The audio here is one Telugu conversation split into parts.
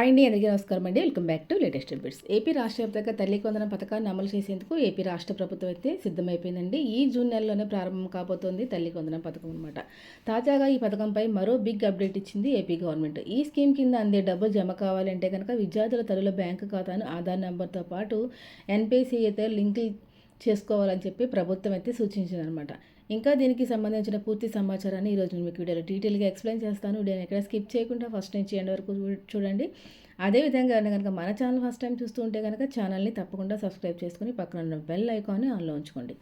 హాయ్ అండి అందరికీ నమస్కారం అండి. Welcome back to latest updates. AP రాష్ట్ర వ్యాప్తంగా తల్లి కొందన పథకాన్ని అమలు చేసేందుకు ఏపీ రాష్ట్ర ప్రభుత్వం అయితే సిద్ధమైపోయిందండి. ఈ జూన్ నెలలోనే ప్రారంభం కాబోతోంది తల్లి కొందన పథకం అనమాట తాజాగా ఈ పథకంపై మరో బిగ్ అప్డేట్ ఇచ్చింది ఏపీ గవర్నమెంట్. ఈ స్కీమ్ కింద అందే డబ్బులు జమ కావాలంటే కనుక విద్యార్థుల తల్లుల బ్యాంకు ఖాతాను ఆధార్ నెంబర్తో పాటు ఎన్పిసి అయితే లింక్ చేసుకోవాలని చెప్పి ప్రభుత్వం అయితే సూచించిందనమాట ఇంకా దీనికి సంబంధించిన పూర్తి సమాచారాన్ని ఈరోజు నేను మీకు వీడియోలో డీటెయిల్గా ఎక్స్ప్లెయిన్ చేస్తాను. నేను ఎక్కడ స్కిప్ చేయకుండా ఫస్ట్ నుంచి ఎండ్ వరకు చూడండి. అదేవిధంగా కనుక మన ఛానల్ ఫస్ట్ టైం చూస్తూ ఉంటే కనుక ఛానల్ని తప్పకుండా సబ్స్క్రైబ్ చేసుకుని పక్కన ఉన్న బెల్ ఐకాన్ని ఆన్లో ఉంచుకోండి.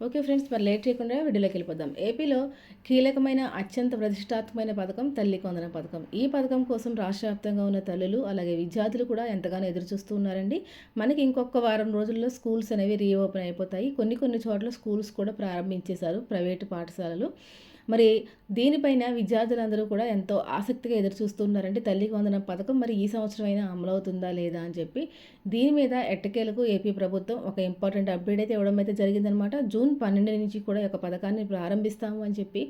ఓకే ఫ్రెండ్స్ మరి లేట్ చేయకుండా వీడియోలోకి వెళ్ళిపోదాం. ఏపీలో కీలకమైన అత్యంత ప్రతిష్టాత్మకమైన పథకం తల్లి కొందన పథకం. ఈ పథకం కోసం రాష్ట్ర వ్యాప్తంగా ఉన్న తల్లులు అలాగే విద్యార్థులు కూడా ఎంతగానో ఎదురు చూస్తూ ఉన్నారండి. మనకి ఇంకొక వారం రోజుల్లో స్కూల్స్ అనేవి రీఓపెన్ అయిపోతాయి. కొన్ని కొన్ని చోట్ల స్కూల్స్ కూడా ప్రారంభించేశారు ప్రైవేటు పాఠశాలలు. మరి దీనిపైన విద్యార్థులందరూ కూడా ఎంతో ఆసక్తిగా ఎదురు చూస్తున్నారంటే తల్లికి వందన పథకం మరి ఈ సంవత్సరం అయినా అమలవుతుందా లేదా అని చెప్పి. దీని మీద ఎట్టకేలకు ఏపీ ప్రభుత్వం ఒక ఇంపార్టెంట్ అప్డేట్ అయితే ఇవ్వడం అయితే జరిగిందనమాట. జూన్ పన్నెండు నుంచి కూడా ఒక పథకాన్ని ప్రారంభిస్తాము అని చెప్పి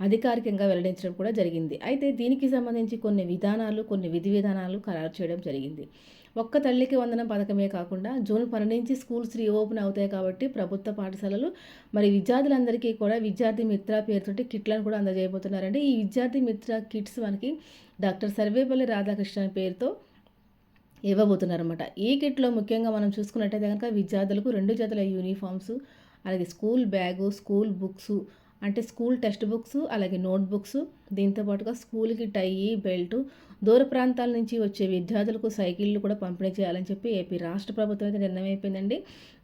అధికారికంగా వెల్లడించడం కూడా జరిగింది. అయితే దీనికి సంబంధించి కొన్ని విధానాలు కొన్ని విధి విధానాలు ఖరారు చేయడం జరిగింది. ఒక్క తల్లికి వందనం పథకమే కాకుండా జూన్ పన్నెండు నుంచి స్కూల్స్ రీఓపెన్ అవుతాయి కాబట్టి ప్రభుత్వ పాఠశాలలు మరి విద్యార్థులందరికీ కూడా విద్యార్థి మిత్ర పేరుతోటి కిట్లను కూడా అందజేయబోతున్నారండి. ఈ విద్యార్థి మిత్ర కిట్స్ మనకి డాక్టర్ సర్వేపల్లి రాధాకృష్ణ పేరుతో ఇవ్వబోతున్నారన్నమాట. ఈ కిట్లో ముఖ్యంగా మనం చూసుకున్నట్టయితే కనుక విద్యార్థులకు రెండు జతల యూనిఫామ్స్ అలాగే స్కూల్ బ్యాగు స్కూల్ బుక్స్ అంటే స్కూల్ టెక్స్ట్ బుక్స్ అలాగే నోట్ బుక్స్ దీంతోపాటుగా స్కూల్కి టై బెల్ట్ దూర ప్రాంతాల నుంచి వచ్చే విద్యార్థులకు సైకిళ్ళు కూడా పంపిణీ చేయాలని చెప్పి ఏపీ రాష్ట్ర ప్రభుత్వం అయితే నిర్ణయం అయిపోయిందండి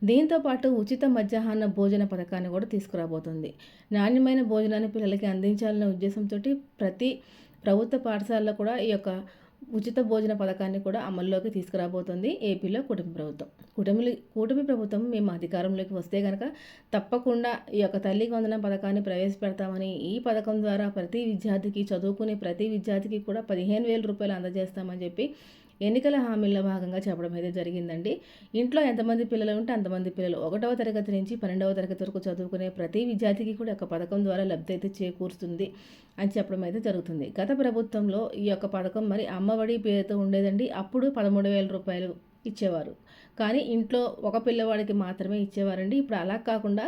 దీంతోపాటు ఉచిత మధ్యాహ్న భోజన పథకాన్ని కూడా తీసుకురాబోతుంది. నాణ్యమైన భోజనాన్ని పిల్లలకి అందించాలనే ఉద్దేశంతో ప్రతి ప్రభుత్వ పాఠశాలలో కూడా ఈ యొక్క ఉచిత భోజన పథకాన్ని కూడా అమల్లోకి తీసుకురాబోతోంది ఏపీలో కుటుంబ ప్రభుత్వం. కుటుంబ కూటమి ప్రభుత్వం మేము అధికారంలోకి వస్తే కనుక తప్పకుండా ఈ యొక్క తల్లి వందన పథకాన్ని ప్రవేశపెడతామని ఈ పథకం ద్వారా ప్రతి విద్యార్థికి చదువుకునే ప్రతి విద్యార్థికి కూడా పదిహేను వేల రూపాయలు అందజేస్తామని చెప్పి ఎన్నికల హామీల్లో భాగంగా చెప్పడం అయితే జరిగిందండి. ఇంట్లో ఎంతమంది పిల్లలు ఉంటే అంతమంది పిల్లలు. ఒకటవ తరగతి నుంచి పన్నెండవ తరగతి వరకు చదువుకునే ప్రతి విద్యార్థికి కూడా ఒక పథకం ద్వారా లబ్ధి అయితే చేకూరుస్తుంది అని చెప్పడం అయితే జరుగుతుంది. గత ప్రభుత్వంలో ఈ యొక్క పథకం మరి అమ్మఒడి పేరుతో ఉండేదండి. అప్పుడు పదమూడు వేల రూపాయలు ఇచ్చేవారు. కానీ ఇంట్లో ఒక పిల్లవాడికి మాత్రమే ఇచ్చేవారండి. ఇప్పుడు అలా కాకుండా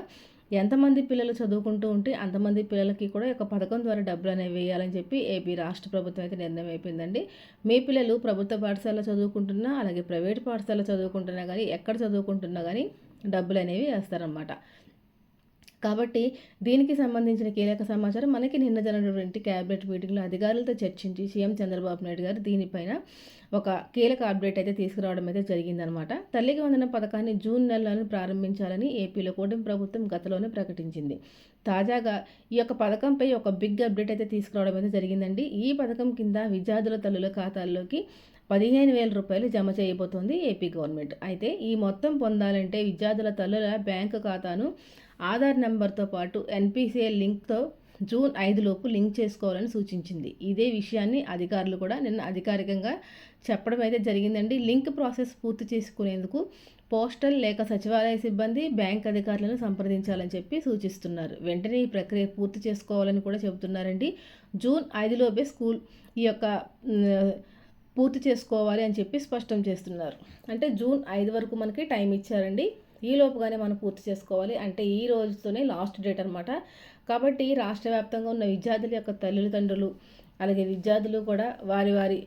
ఎంతమంది పిల్లలు చదువుకుంటూ ఉంటే అంతమంది పిల్లలకి కూడా ఒక పథకం ద్వారా డబ్బులు అనేవి వేయాలని చెప్పి ఏపీ రాష్ట్ర ప్రభుత్వం అయితే నిర్ణయం అయిపోయిందండి. మీ పిల్లలు ప్రభుత్వ పాఠశాల చదువుకుంటున్నా అలాగే ప్రైవేట్ పాఠశాల చదువుకుంటున్నా కానీ ఎక్కడ చదువుకుంటున్నా కానీ డబ్బులు అనేవి వేస్తారనమాట కాబట్టి దీనికి సంబంధించిన కీలక సమాచారం మనకి నిన్న జరిగినటువంటి క్యాబినెట్ మీటింగ్లో అధికారులతో చర్చించి సీఎం చంద్రబాబు నాయుడు గారు దీనిపైన ఒక కీలక అప్డేట్ అయితే తీసుకురావడం అయితే జరిగిందనమాట తల్లికి వందన పథకాన్ని జూన్ నెలలోనే ప్రారంభించాలని ఏపీలో కూటమి ప్రభుత్వం గతంలోనే ప్రకటించింది. తాజాగా ఈ యొక్క పథకంపై ఒక బిగ్ అప్డేట్ అయితే తీసుకురావడం అయితే జరిగిందండి. ఈ పథకం కింద విద్యార్థుల తల్లుల ఖాతాల్లోకి పదిహేను వేల రూపాయలు జమ చేయబోతోంది ఏపీ గవర్నమెంట్. అయితే ఈ మొత్తం పొందాలంటే విద్యార్థుల తల్లుల బ్యాంకు ఖాతాను ఆధార్ నెంబర్తో పాటు ఎన్పిసిఐ లింక్తో జూన్ ఐదులోపు లింక్ చేసుకోవాలని సూచించింది. ఇదే విషయాన్ని అధికారులు కూడా నిన్న అధికారికంగా చెప్పడం అయితే జరిగిందండి. లింక్ ప్రాసెస్ పూర్తి చేసుకునేందుకు పోస్టల్ లేక సచివాలయ సిబ్బంది బ్యాంక్ అధికారులను సంప్రదించాలని చెప్పి సూచిస్తున్నారు. వెంటనే ఈ ప్రక్రియ పూర్తి చేసుకోవాలని కూడా చెబుతున్నారండి. జూన్ ఐదులోపే స్కూల్ ఈ యొక్క పూర్తి చేసుకోవాలి అని చెప్పి స్పష్టం చేస్తున్నారు. అంటే జూన్ ఐదు వరకు మనకి టైం ఇచ్చారండి. ఈ లోపుగానే మనం పూర్తి చేసుకోవాలి. అంటే ఈ రోజుతోనే లాస్ట్ డేట్ అనమాట కాబట్టి రాష్ట్ర వ్యాప్తంగా ఉన్న విద్యార్థుల యొక్క తల్లిదండ్రులు అలాగే విద్యార్థులు కూడా వారి వారి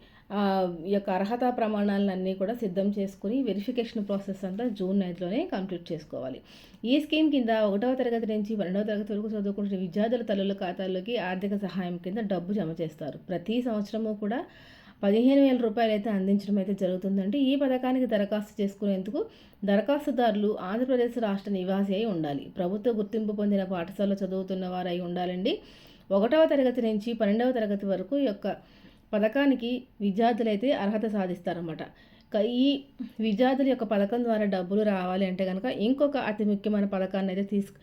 యొక్క అర్హత ప్రమాణాలన్నీ కూడా సిద్ధం చేసుకుని వెరిఫికేషన్ ప్రాసెస్ అంతా జూన్ ఐదులోనే కంప్లీట్ చేసుకోవాలి. ఈ స్కీమ్ కింద ఒకటవ తరగతి నుంచి పన్నెండవ తరగతి వరకు చదువుకుంటున్న విద్యార్థుల తల్లుల ఖాతాల్లోకి ఆర్థిక సహాయం కింద డబ్బు జమ చేస్తారు. ప్రతి సంవత్సరము కూడా పదిహేను వేల రూపాయలు అయితే అందించడం అయితే జరుగుతుందండి. ఈ పథకానికి దరఖాస్తు చేసుకునేందుకు దరఖాస్తుదారులు ఆంధ్రప్రదేశ్ రాష్ట్ర నివాసి అయి ఉండాలి. ప్రభుత్వ గుర్తింపు పొందిన పాఠశాలలో చదువుతున్న వారు అయి ఉండాలండి. ఒకటవ తరగతి నుంచి పన్నెండవ తరగతి వరకు యొక్క పథకానికి విద్యార్థులైతే అర్హత సాధిస్తారన్నమాట. ఈ విద్యార్థుల యొక్క పథకం ద్వారా డబ్బులు రావాలి అంటే కనుక ఇంకొక అతి ముఖ్యమైన పథకాన్ని అయితే తీసుకు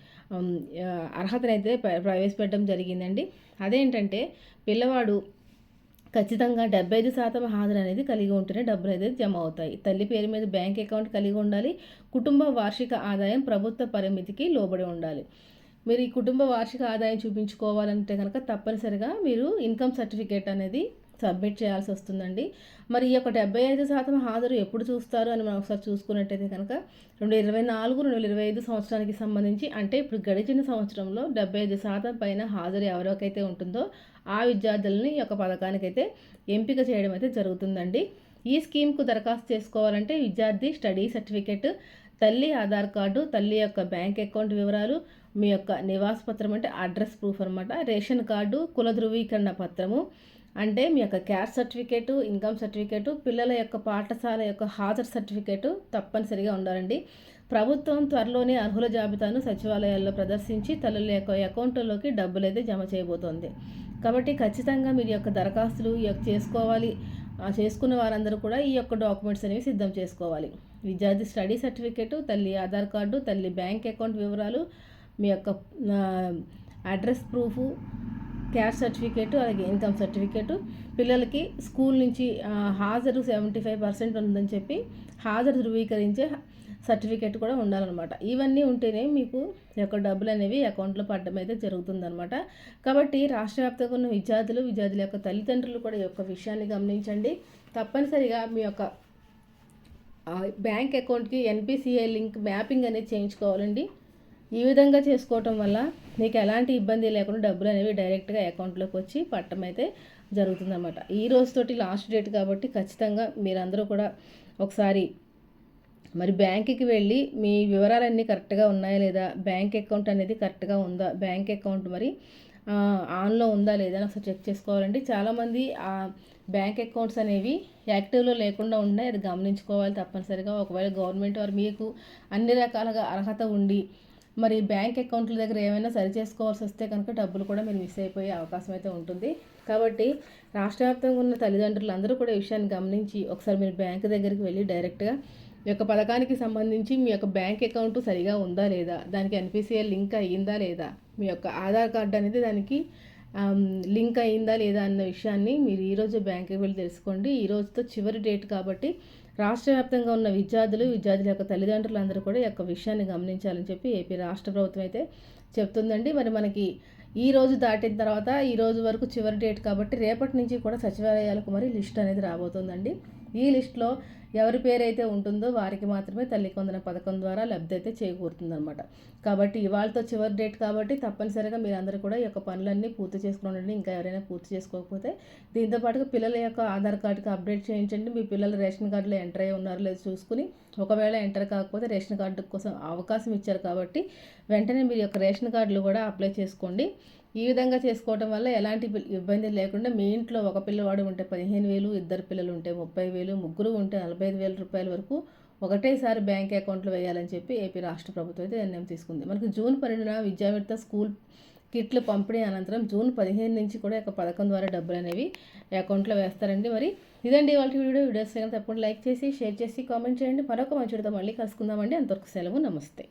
అర్హతనైతే ప్రవేశపెట్టడం జరిగిందండి. అదేంటంటే పిల్లవాడు ఖచ్చితంగా డెబ్బై ఐదు శాతం హాజరు అనేది కలిగి ఉంటేనే డబ్బులు అయితే జమ అవుతాయి తల్లి పేరు మీద బ్యాంక్ అకౌంట్ కలిగి ఉండాలి. కుటుంబ వార్షిక ఆదాయం ప్రభుత్వ పరిమితికి లోబడి ఉండాలి. మీరు ఈ కుటుంబ వార్షిక ఆదాయం చూపించుకోవాలంటే కనుక తప్పనిసరిగా మీరు ఇన్కమ్ సర్టిఫికేట్ అనేది సబ్మిట్ చేయాల్సి వస్తుందండి. మరి ఈ యొక్క డెబ్బై ఐదు శాతం హాజరు ఎప్పుడు చూస్తారు అని మనం ఒకసారి చూసుకున్నట్టయితే కనుక రెండు ఇరవై నాలుగు రెండు వేల ఇరవై ఐదు సంవత్సరానికి సంబంధించి అంటే ఇప్పుడు గడిచిన సంవత్సరంలో డెబ్బై ఐదు శాతం పైన హాజరు ఎవరికైతే ఉంటుందో ఆ విద్యార్థులని ఈ యొక్క పథకానికైతే ఎంపిక చేయడం అయితే జరుగుతుందండి. ఈ స్కీమ్కు దరఖాస్తు చేసుకోవాలంటే విద్యార్థి స్టడీ సర్టిఫికేట్ తల్లి ఆధార్ కార్డు తల్లి యొక్క బ్యాంక్ అకౌంట్ వివరాలు మీ యొక్క నివాస పత్రం అంటే అడ్రస్ ప్రూఫ్ అనమాట రేషన్ కార్డు కుల ధృవీకరణ పత్రము అంటే మీ యొక్క క్యాస్ట్ సర్టిఫికేటు ఇన్కమ్ సర్టిఫికేటు పిల్లల యొక్క పాఠశాల యొక్క హాజరు సర్టిఫికేటు తప్పనిసరిగా ఉండాలండి. ప్రభుత్వం త్వరలోనే అర్హుల జాబితాను సచివాలయాల్లో ప్రదర్శించి తల్లుల యొక్క అకౌంట్లోకి డబ్బులు అయితే జమ చేయబోతోంది. కాబట్టి ఖచ్చితంగా మీరు యొక్క దరఖాస్తులు చేసుకోవాలి చేసుకున్న వారందరూ కూడా ఈ యొక్క డాక్యుమెంట్స్ అనేవి సిద్ధం చేసుకోవాలి. విద్యార్థి స్టడీ సర్టిఫికేటు తల్లి ఆధార్ కార్డు తల్లి బ్యాంక్ అకౌంట్ వివరాలు మీ యొక్క అడ్రస్ ప్రూఫు క్యాస్ట్ సర్టిఫికేటు అలాగే ఇన్కమ్ సర్టిఫికేటు. పిల్లలకి స్కూల్ నుంచి హాజరు సెవెంటీ ఫైవ్ పర్సెంట్ ఉందని చెప్పి హాజరు ధృవీకరించే సర్టిఫికేట్ కూడా ఉండాలన్నమాట. ఇవన్నీ ఉంటేనే మీకు యొక్క డబ్బులు అనేవి అకౌంట్లో పడడం అయితే జరుగుతుందన్నమాట. కాబట్టి రాష్ట్ర వ్యాప్తంగా ఉన్న విద్యార్థులు విద్యార్థుల యొక్క తల్లిదండ్రులు కూడా ఈ యొక్క విషయాన్ని గమనించండి. తప్పనిసరిగా మీ యొక్క బ్యాంక్ అకౌంట్కి ఎన్పిసిఐ లింక్ మ్యాపింగ్ అనేది చేయించుకోవాలండి. ఈ విధంగా చేసుకోవటం వల్ల మీకు ఎలాంటి ఇబ్బంది లేకుండా డబ్బులు అనేవి డైరెక్ట్గా అకౌంట్లోకి వచ్చి పట్టడం అయితే జరుగుతుందన్నమాట. ఈ రోజుతోటి లాస్ట్ డేట్ కాబట్టి ఖచ్చితంగా మీరందరూ కూడా ఒకసారి మరి బ్యాంకుకి వెళ్ళి మీ వివరాలన్నీ కరెక్ట్గా ఉన్నాయా లేదా బ్యాంక్ అకౌంట్ అనేది కరెక్ట్గా ఉందా బ్యాంక్ అకౌంట్ మరి ఆన్లో ఉందా లేదా అని ఒకసారి చెక్ చేసుకోవాలండి. చాలామంది బ్యాంక్ అకౌంట్స్ అనేవి యాక్టివ్లో లేకుండా ఉన్నాయి. అది గమనించుకోవాలి తప్పనిసరిగా. ఒకవేళ గవర్నమెంట్ వారు మీకు అన్ని రకాలుగా అర్హత ఉండి మరి బ్యాంక్ అకౌంట్ల దగ్గర ఏమైనా సరి చేసుకోవాల్సి వస్తే కనుక డబ్బులు కూడా మీరు మిస్ అయిపోయే అవకాశం అయితే ఉంటుంది. కాబట్టి రాష్ట్ర వ్యాప్తంగా ఉన్న తల్లిదండ్రులు అందరూ కూడా ఈ విషయాన్ని గమనించి ఒకసారి మీరు బ్యాంక్ దగ్గరికి వెళ్ళి డైరెక్ట్గా మీ యొక్క పథకానికి సంబంధించి మీ యొక్క బ్యాంక్ అకౌంట్ సరిగా ఉందా లేదా దానికి ఎన్పిసిఐ లింక్ అయ్యిందా లేదా మీ యొక్క ఆధార్ కార్డు అనేది దానికి లింక్ అయ్యిందా లేదా అన్న విషయాన్ని మీరు ఈరోజు బ్యాంక్కి వెళ్ళి తెలుసుకోండి. ఈ రోజుతో చివరి డేట్ కాబట్టి రాష్ట్ర వ్యాప్తంగా ఉన్న విద్యార్థులు విద్యార్థుల యొక్క తల్లిదండ్రులు అందరూ కూడా ఈ యొక్క విషయాన్ని గమనించాలని చెప్పి ఏపీ రాష్ట్ర ప్రభుత్వం అయితే చెప్తుందండి. మరి మనకి ఈ రోజు దాటిన తర్వాత ఈ రోజు వరకు చివరి డేట్ కాబట్టి రేపటి నుంచి కూడా సచివాలయాలకు మరి లిస్ట్ అనేది రాబోతుందండి. ఈ లిస్ట్లో ఎవరి పేరైతే ఉంటుందో వారికి మాత్రమే తల్లి కొందన పథకం ద్వారా లబ్ధి అయితే చేకూరుతుందనమాట కాబట్టి ఇవాళతో చివరి డేట్ కాబట్టి తప్పనిసరిగా మీరందరూ కూడా ఈ యొక్క పనులన్నీ పూర్తి చేసుకుని ఇంకా ఎవరైనా పూర్తి చేసుకోకపోతే దీంతో పాటుగా పిల్లల యొక్క ఆధార్ కార్డుకి అప్డేట్ చేయించండి. మీ పిల్లలు రేషన్ కార్డులో ఎంటర్ అయ్యి ఉన్నారో లేదో చూసుకుని ఒకవేళ ఎంటర్ కాకపోతే రేషన్ కార్డు కోసం అవకాశం ఇచ్చారు కాబట్టి వెంటనే మీరు యొక్క రేషన్ కార్డులు కూడా అప్లై చేసుకోండి. ఈ విధంగా చేసుకోవటం వల్ల ఎలాంటి ఇబ్బంది లేకుండా మీ ఇంట్లో ఒక పిల్లవాడు ఉంటే పదిహేను వేలు ఇద్దరు పిల్లలు ఉంటే ముప్పై వేలు ముగ్గురు ఉంటే నలభై ఐదు వేల రూపాయల వరకు ఒకటేసారి బ్యాంక్ అకౌంట్లో వేయాలని చెప్పి ఏపీ రాష్ట్ర ప్రభుత్వం అయితే నిర్ణయం తీసుకుంది. మనకి జూన్ పన్నెండున విద్యావేత్త స్కూల్ కిట్లు పంపిణీ అనంతరం జూన్ పదిహేను నుంచి కూడా ఒక పథకం ద్వారా డబ్బులు అనేవి అకౌంట్లో వేస్తారండి మరి. ఇదండి వాళ్ళ వీడియో. వీడియోస్ తప్పకుండా లైక్ చేసి షేర్ చేసి కామెంట్ చేయండి. మరొక మంచితో మళ్ళీ కలుసుకుందామండి. అంతవరకు సెలవు. నమస్తే.